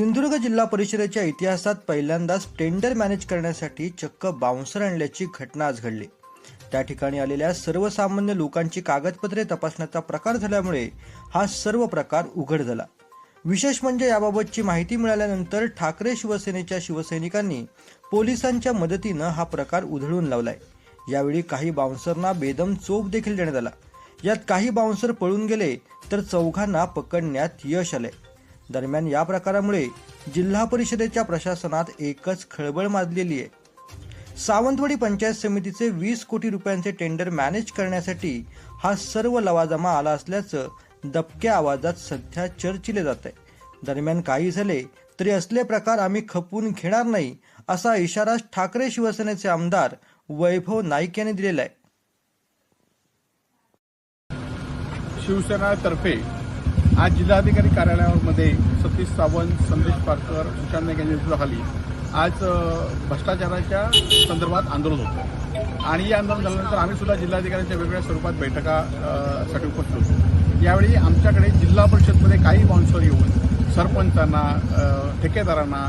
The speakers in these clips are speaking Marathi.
सिंधुदुर्ग जिल्हा परिषदेच्या इतिहासात पहिल्यांदाच टेंडर मॅनेज करण्यासाठी चक्क बाउन्सर आणल्याची घटना आज घडली. त्या ठिकाणी आलेल्या सर्वसामान्य लोकांची कागदपत्रे तपासण्याचा प्रकार झाल्यामुळे हा सर्व प्रकार उघड झाला. विशेष म्हणजे याबाबतची माहिती मिळाल्यानंतर ठाकरे शिवसेनेच्या शिवसैनिकांनी पोलिसांच्या मदतीनं हा प्रकार उधळून लावलाय. यावेळी काही बाउन्सरना बेदम चोप देखील देण्यात आला. यात काही बाउन्सर पळून गेले तर चौघांना पकडण्यात यश आले दरम्यान या प्रकारामुळे जिल्हा परिषदेच्या प्रशासनात एकच खळबळ माजलेली आहे. सावंतवाडी पंचायत समितीचे वीस कोटी रुपयांचे टेंडर मॅनेज करण्यासाठी हा सर्व लवाजमा आला असल्याचं दबक्या आवाजात सध्या चर्चिले जात आहे. दरम्यान काही झाले तरी असले प्रकार आम्ही खपवून घेणार नाही असा इशारा ठाकरे शिवसेनेचे आमदार वैभव नाईक यांनी दिलेला आहे. शिवसेनातर्फे आज जिल्हाधिकारी कार्यालयामध्ये सतीश सावंत संदेश पारकर सुशांत नाईक यांच्या नेतृत्वाखाली आज भ्रष्टाचाराच्या संदर्भात आंदोलन होतं. आणि या आंदोलन झाल्यानंतर आम्ही सुद्धा जिल्हाधिकाऱ्यांच्या वेगवेगळ्या स्वरूपात बैठका उपस्थित होतो. यावेळी आमच्याकडे जिल्हा परिषदमध्ये काही बाउन्सर येऊन सरपंचांना ठेकेदारांना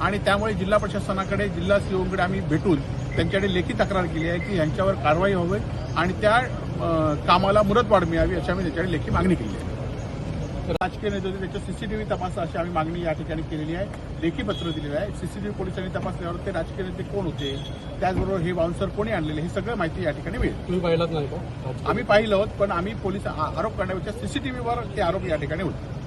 आणि त्यामुळे जिल्हा प्रशासनाकडे जिल्हा सीओकडे आम्ही भेटून त्यांच्याकडे लेखी तक्रार केली आहे की यांच्यावर कारवाई व्हावी आणि त्या कामाला मुदतवाढ मिळावी अशी आम्ही त्याच्याकडे लेखी मागणी केली आहे. राजकीय नेते त्याच्या सीसीटीव्ही तपासा अशी आम्ही मागणी या ठिकाणी केलेली आहे. लेखी पत्र दिलेलं आहे. सीसीटीव्ही पोलिसांनी तपासल्यावर ते राजकीय नेते कोण होते? त्याचबरोबर हे बाउन्सर कोणी आणलेले हे सगळं माहिती या ठिकाणी मिळेल. तुम्ही पाहिलात नाही का? आम्ही पाहिलं पण आम्ही पोलीस आरोप करण्यापेक्षा सीसीटीव्हीवर ते आरोप या ठिकाणी होते.